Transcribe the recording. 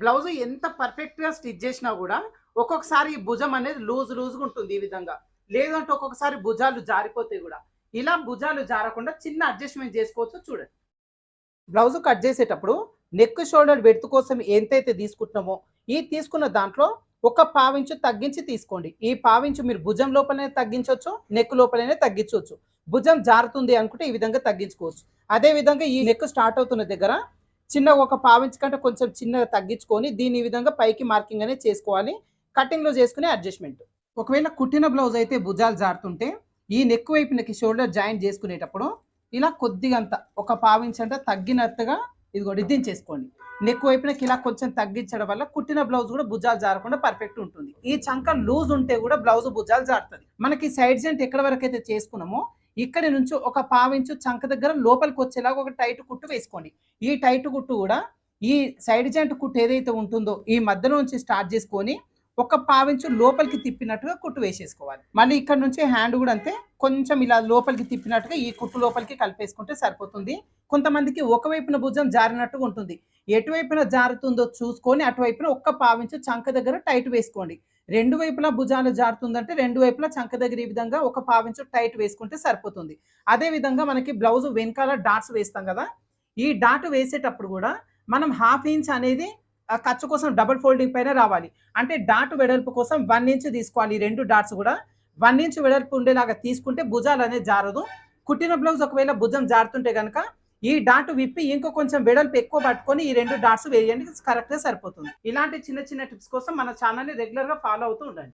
Blouse ఎంత పర్ఫెక్ట్గా stitch చేసినా కూడా ఒక్కొక్కసారి ఈ భుజం అనేది లూజ్ లూజ్గా ఉంటుంది ఈ విధంగా. లేదంటే ఒక్కొక్కసారి భుజాలు జారిపోతాయి కూడా. ఇలా భుజాలు జారకుండా చిన్న అడ్జస్ట్మెంట్ చేసుకోవచ్చు చూడండి. బ్లౌజ్ కట్ చేసేటప్పుడు నెక్ షోల్డర్ బెడ్త్ కోసం ఎంతైతే తీసుకుంటున్నామో ఈ తీసుకున్న దాంట్లో ఒక పావించు తగ్గించి తీసుకోండి. ఈ పావించు మీరు భుజం లోపలనే తగ్గించవచ్చు నెక్ లోపలనే తగ్గించవచ్చు భుజం జారుతుంది అనుకుంటే ఈ విధంగా తగ్గించుకోవచ్చు. అదే విధంగా ఈ నెక్ స్టార్ట్ అవుతున్న దగ్గర చిన్న ఒక పావించు కంటే కొంచెం చిన్నగా తగ్గించుకొని దీని విధంగా పైకి మార్కింగ్ అనేది చేసుకోవాలి. కటింగ్లో చేసుకునే అడ్జస్ట్మెంట్ ఒకవేళ కుట్టిన బ్లౌజ్ అయితే భుజాలు జారుతుంటే ఈ నెక్ వైపునకి షోల్డర్ జాయింట్ చేసుకునేటప్పుడు ఇలా కొద్దిగంత ఒక పావించ్ అంటే తగ్గినట్టుగా ఇదిగో చేసుకోండి నెక్ వైపునకి ఇలా కొంచెం తగ్గించడం వల్ల కుట్టిన బ్లౌజ్ కూడా భుజాలు జారకుండా పర్ఫెక్ట్ ఉంటుంది. ఈ చంక లూజ్ ఉంటే కూడా బ్లౌజ్ భుజాలు జారుతుంది. మనకి సైడ్ జెంట్ ఎక్కడ వరకు అయితే చేసుకున్నామో ఇక్కడి నుంచి ఒక పావించు చంక దగ్గర లోపలికి వచ్చేలాగా ఒక టైట్ కుట్టు వేసుకోండి. ఈ టైట్ కుట్టు కూడా ఈ సైడ్ జాయింట్ కుట్టు ఏదైతే ఉంటుందో ఈ మధ్యలో నుంచి స్టార్ట్ చేసుకొని ఒక పావించు లోపలికి తిప్పినట్టుగా కుట్టు వేసేసుకోవాలి. మళ్ళీ ఇక్కడ నుంచి హ్యాండ్ కూడా అంతే. కొంచెం ఇలా లోపలికి తిప్పినట్టుగా ఈ కుట్టు లోపలికి కలిపేసుకుంటే సరిపోతుంది. కొంతమందికి ఒకవైపున భుజం జారినట్టుగా ఉంటుంది. ఎటువైపున జారుతుందో చూసుకొని అటువైపున ఒక్క పావించు చంక దగ్గర టైట్ వేసుకోండి. రెండు వైపులా భుజాలు జారుతుందంటే రెండు వైపులా చంక దగ్గర ఈ విధంగా ఒక పావించు టైట్ వేసుకుంటే సరిపోతుంది. అదే విధంగా మనకి బ్లౌజ్ వెనకాల డాట్స్ వేస్తాం కదా. ఈ డాట్ వేసేటప్పుడు కూడా మనం హాఫ్ ఇంచ్ అనేది ఖర్చు కోసం డబుల్ ఫోల్డింగ్ పైన రావాలి. అంటే డాట్ వెడల్పు కోసం వన్ ఇంచ్ తీసుకోవాలి. ఈ రెండు డాట్స్ కూడా వన్ ఇంచ్ వెడల్పు ఉండేలాగా తీసుకుంటే భుజాలు అనేది జారదు. కుట్టిన బ్లౌజ్ ఒకవేళ భుజం జారుతుంటే కనుక ఈ డాట్ విప్పి ఇంకో కొంచెం వెడల్పు ఎక్కువ పట్టుకొని ఈ రెండు డాట్స్ వేయండి కరెక్ట్గా సరిపోతుంది. ఇలాంటి చిన్న చిన్న టిప్స్ కోసం మన ఛానల్ని రెగ్యులర్గా ఫాలో అవుతూ ఉండండి.